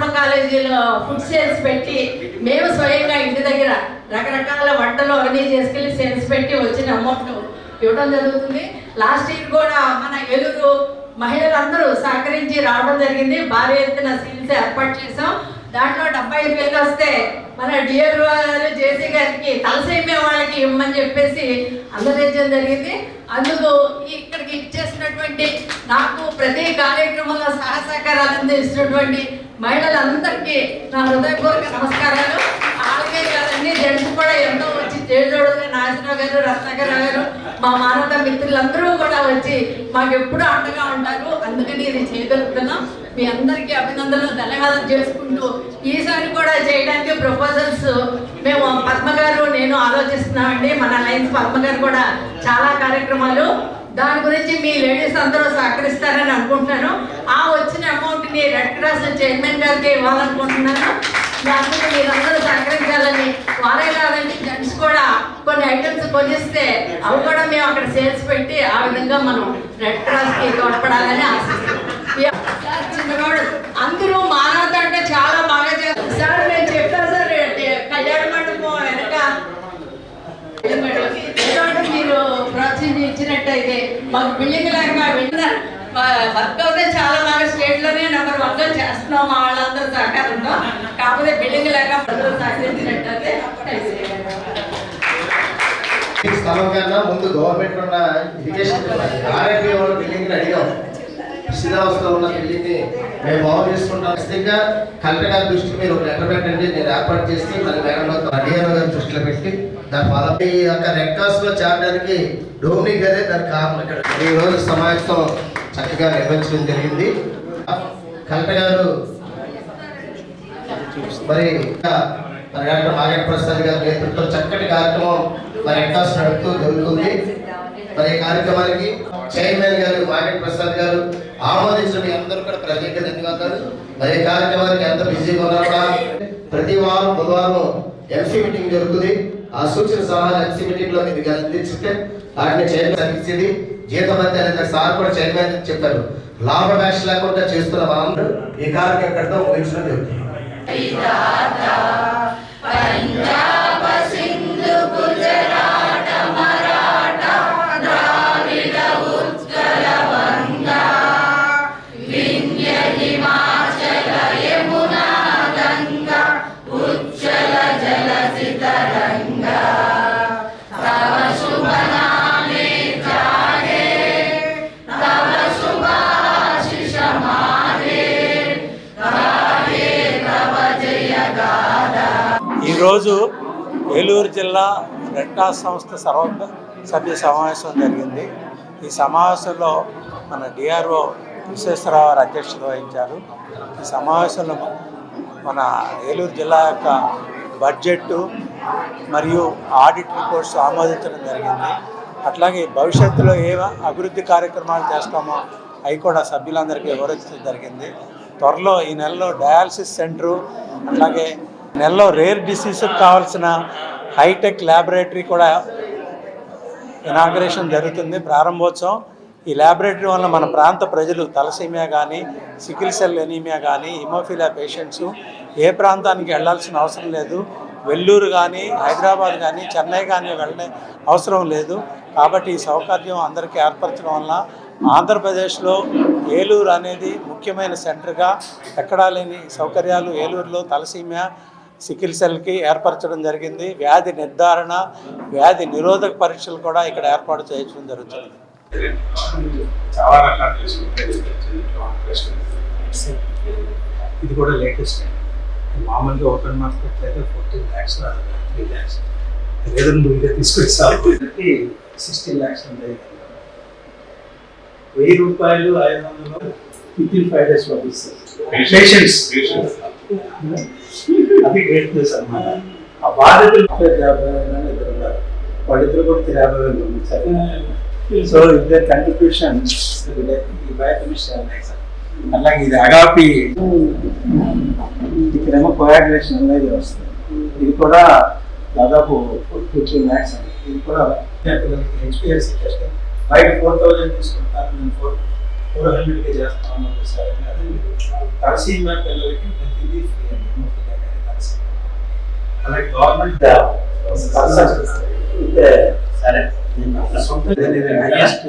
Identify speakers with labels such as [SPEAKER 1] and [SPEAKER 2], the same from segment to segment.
[SPEAKER 1] కాలేజీలో food sales పెట్టి మేము స్వయంగా ఇంటి దగ్గర రకరకాల వంటలు అవన్నీ చేసుకెళ్ళి సేల్స్ పెట్టి వచ్చిన అమౌంట్ ఇవ్వడం జరుగుతుంది. లాస్ట్ ఇయర్ కూడా మన ఎలుగు మహిళలందరూ సహకరించి రావడం జరిగింది. భారీ ఎత్తున సీల్స్ ఏర్పాటు చేసాం దాంట్లో డెబ్బై ఐదు వేలు వస్తే మన డిఆర్ గారు జేసీ గారికి తలసైమే వాళ్ళకి ఇమ్మని చెప్పేసి అందజేయడం జరిగింది. అందుకు ఇక్కడికి ఇచ్చేసినటువంటి నాకు ప్రతి కార్యక్రమంలో సహ సహకారాలు అందిస్తున్నటువంటి మహిళలందరికీ నా హృదయపూర్వక నమస్కారాలు. అలాగే గారన్నీ జెంట్స్ కూడా ఎంతో వచ్చి చేజోడు నాగరావు గారు రత్నాకరావు గారు మా మానవ మిత్రులందరూ కూడా వచ్చి మాకు ఎప్పుడూ అండగా ఉంటారు అందుకని ఇది చేయగలుగుతున్నాం. మీ అందరికీ అభినందనలు ధన్యవాదాలు చేసుకుంటూ ఈసారి కూడా చేయడానికి ప్రపోజల్స్ మేము పద్మ గారు నేను ఆలోచిస్తున్నామండి మన లైన్స్ పద్మ గారు కూడా చాలా కార్యక్రమాలు. దాని గురించి మీ లేడీస్ అందరూ సహకరిస్తారని అనుకుంటున్నాను. ఆ వచ్చిన అమౌంట్ని రెడ్ క్రాస్ చైర్మన్ గారికి ఇవ్వాలనుకుంటున్నాను. దానికి మీరందరూ సహకరించాలని వారే కాదండి జెంట్స్ కూడా కొన్ని ఐటమ్స్ కొనిస్తే అవి కూడా మేము అక్కడ సేల్స్ పెట్టి ఆ విధంగా మనం రెడ్ క్రాస్కి తోడ్పడాలని ఆశిస్తున్నాం. చిన్నవాడు. అందరూ మానవత అంటే చాలా బాగా చేస్తారు. సార్ నేను చెప్పాను సార్ కళ్యాణ మండపం వెనక. మీరు ప్రోత్సహించినట్టయితే మాకు బిల్డింగ్ లాగా విన్నారు వర్క్ అవుతే చాలా బాగా స్టేట్లోనే నెంబర్ వన్ చేస్తున్నాం మా వాళ్ళందరూ సహకారంతో. కాకపోతే బిల్డింగ్ లాగా అందరూ సహకరించినట్టయితే
[SPEAKER 2] స్థలం కన్నా ముందు గవర్నమెంట్ ఉన్న ఎడ్యుకేషన్ ఆర్ఐపీ వాళ్ళ బిల్డింగ్ అడిగాం. శిథిలావస్థలో ఉన్న బిల్డింగ్ని మేము బాగు చేసుకుంటాం. ఖచ్చితంగా కలెక్టర్ గారి దృష్టికి మీరు ఒక లెటర్ పెట్టండి. నేను ఏర్పాటు చేసి మన మేడంలో డిఆర్ఓ గారి దృష్టిలో పెట్టి. దాని ఫాలో ఈ యొక్క రెడ్ క్రాస్లో చేరడానికి డోమిని గారే దానికి కారణం ఇక్కడ. ఈ రోజు సమావేశం చక్కగా నిర్వహించడం జరిగింది. కలెక్టర్ గారు మరి ఇంకా డాక్టర్ నాగేంద్ర ప్రసాద్ గారి నేతృత్వం చక్కటి కార్యక్రమం మరి ఎక్కాస్ నడుపుతూ జరుగుతుంది? మరి ఈ కార్యక్రమానికి చైర్మన్ గారు నాగేంద్ర ప్రసాద్ గారు ఆమోదించిన మీ అందరూ కూడా ప్రత్యేక ధన్యవాదాలు. మరి ఈ కార్యక్రమానికి ఎంత బిజీగా ఉన్నా ప్రతి వారం బుధవారం ఎంసీ మీటింగ్ జరుగుతుంది. ఆ సూచన సలహాలు ఎంసీ మీటింగ్లో మీరు అందించితే వాటిని చైర్మన్ ఇచ్చింది జీతభత్య అనేది సార్ కూడా చైర్మన్ చెప్పారు. లాభాపేక్ష లేకుండా చేస్తున్న మనం ఈ కార్యక్రమం ముగించడం జరుగుతుంది.
[SPEAKER 3] ఈరోజు ఏలూరు జిల్లా రెడ్ క్రాస్ సంస్థ సర్వ సభ్య సమావేశం జరిగింది. ఈ సమావేశంలో మన డిఆర్ఓ విశ్వేశ్వరరావు గారు అధ్యక్షత వహించారు. ఈ సమావేశంలో మన ఏలూరు జిల్లా యొక్క బడ్జెట్ మరియు ఆడిట్ రిపోర్ట్స్ ఆమోదించడం జరిగింది. అట్లాగే భవిష్యత్తులో ఏ అభివృద్ధి కార్యక్రమాలు చేస్తామో అవి కూడా సభ్యులందరికీ వివరించడం జరిగింది. త్వరలో ఈ నెలలో డయాలసిస్ సెంటరు అట్లాగే నెలలో రేర్ డిసీజ్కి కావాల్సిన హైటెక్ ల్యాబొరేటరీ కూడా ఇనాగ్రేషన్ జరుగుతుంది. ప్రారంభోత్సవం. ఈ ల్యాబొరేటరీ వల్ల మన ప్రాంత ప్రజలు తలసీమియా కానీ సికిల్ సెల్ ఎనీమియా కానీ హిమోఫిలియా పేషెంట్స్ ఏ ప్రాంతానికి వెళ్ళాల్సిన అవసరం లేదు. వెల్లూరు కానీ హైదరాబాద్ కానీ చెన్నై కానీ వెళ్ళే అవసరం లేదు. కాబట్టి ఈ సౌకర్యం అందరికీ ఏర్పరచడం వల్ల ఆంధ్రప్రదేశ్లో ఏలూరు అనేది ముఖ్యమైన సెంటర్గా ఎక్కడా లేని సౌకర్యాలు ఏలూరులో తలసీమియా సికిల్ సెల్కి ఏర్పరచడం జరిగింది. వ్యాధి నిర్ధారణ వ్యాధి నిరోధక పరీక్షలు కూడా ఇక్కడ ఏర్పాటు చేయడం జరుగుతుంది.
[SPEAKER 4] ఇది కూడా లేటెస్ట్. మామూలుగా ఓపెన్ మార్కెట్ అయితే ఫోర్టీన్ ల్యాక్స్ త్రీ ల్యాక్స్. రీజనబుల్గా తీసుకొచ్చి సిక్స్టీన్ ల్యాక్స్ ఉంటాయి వెయ్యి రూపాయలు ఐదు వందలు విత్ ఇన్ ఫైవ్ డేస్ పంపిస్తారు పేషెంట్స్ అది గ్రేట్ న్యూస్ అన్నమాట ఆ బాధితులు ముప్పై యాభై వేలు ఇద్దరు ఉన్నారు వాళ్ళిద్దరు కూడా యాభై వేలు పంపించారు సో ఇద్దరు కంట్రిబ్యూషన్ ఈ బయట మిషన్ అలాగే ఇది అగాపి ఇక్కడేమో కోయాగ్రేషన్ అనేది వస్తుంది ఇది కూడా దాదాపు ఫిఫ్టీన్ ల్యాక్స్ ఇది కూడా హెచ్పిఎస్సి టెస్ట్ బయట ఫోర్ థౌజండ్ తీసుకుంటారు నేను ఫోర్ ప్రొహిబిట్గా చేస్తా ఉన్నారు సరే అది తలసీమ పిల్లలకి ప్రతిదీ ఫ్రీ గవర్నమెంట్ సరే సొంత హైయెస్ట్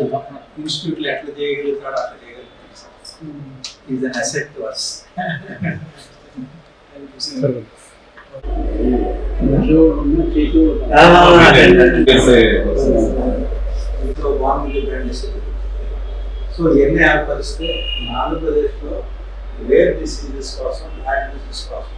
[SPEAKER 4] ఇన్స్టిట్యూట్లు ఎట్లా చేయగలుగుతాడో అట్లా చేయగలుగుతాడు is an asset to us so ఇవన్నీ ఏర్పరిస్తే ఆంధ్రప్రదేశ్లో రేర్ డిసీజెస్ కోసం హార్ట్ డిసీజ్ కోసం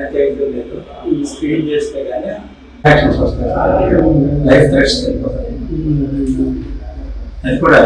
[SPEAKER 4] లేదు. స్క్రీన్ చేస్తే కానీ యాక్షన్స్ వస్తాయి. లైఫ్ థ్రెట్స్ అది కూడా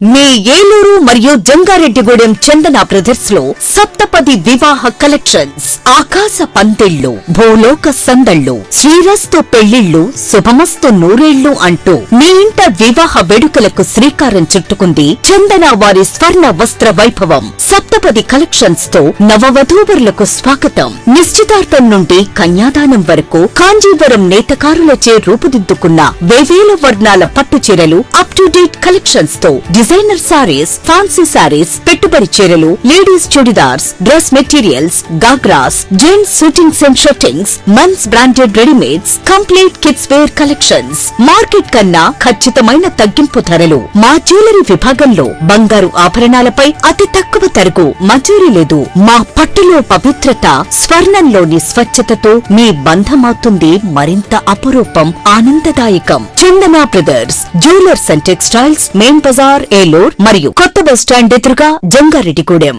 [SPEAKER 5] మీ ఏలూరు మరియు జంగారెడ్డిగూడెం చందన బ్రదర్స్లో సప్తపది వివాహ కలెక్షన్స్ ఆకాశ పందిళ్ళు భూలోక సందళ్ళు శ్రీరస్తు పెళ్ళిళ్ళు శుభమస్తు నూరేళ్ళు అంటూ మీ ఇంట వివాహ వేడుకలకు శ్రీకారం చుట్టుకుంది చందన వారి స్వర్ణ వస్త్ర వైభవం. సప్తపది కలెక్షన్స్తో నవవధూవరులకు స్వాగతం. నిశ్చితార్థం నుండి కన్యాదానం వరకు కాంజీవరం నేతకారులచే రూపుదిద్దుకున్న వేవేల వర్ణాల పట్టు చీరలు అప్ టు డేట్ కలెక్షన్స్తో డిజైనర్ సారీస్ ఫ్యాన్సీ సారీస్ పెట్టుబడి చీరలు ladies churidars dress materials ghagras gents suitings and shirtings men's branded readymades complete kids wear collections market కన్నా ఖచ్చితమైన తగ్గింపు ధరలు. మా జ్యువెలరీ విభాగంలో బంగారు ఆభరణాలపై అతి తక్కువ ధరకు మంజూరీ లేదు. మా పట్టులో పవిత్రత స్వర్ణంలోని స్వచ్ఛతతో మీ బంధమవుతుంది మరింత అపురూపం ఆనందదాయకం. Chandana brothers jewellers and textiles main Bazar Eluru మరియు కొత్త బస్ స్టాండ్ ఎదురుగా జంగారెడ్డిగూడెం.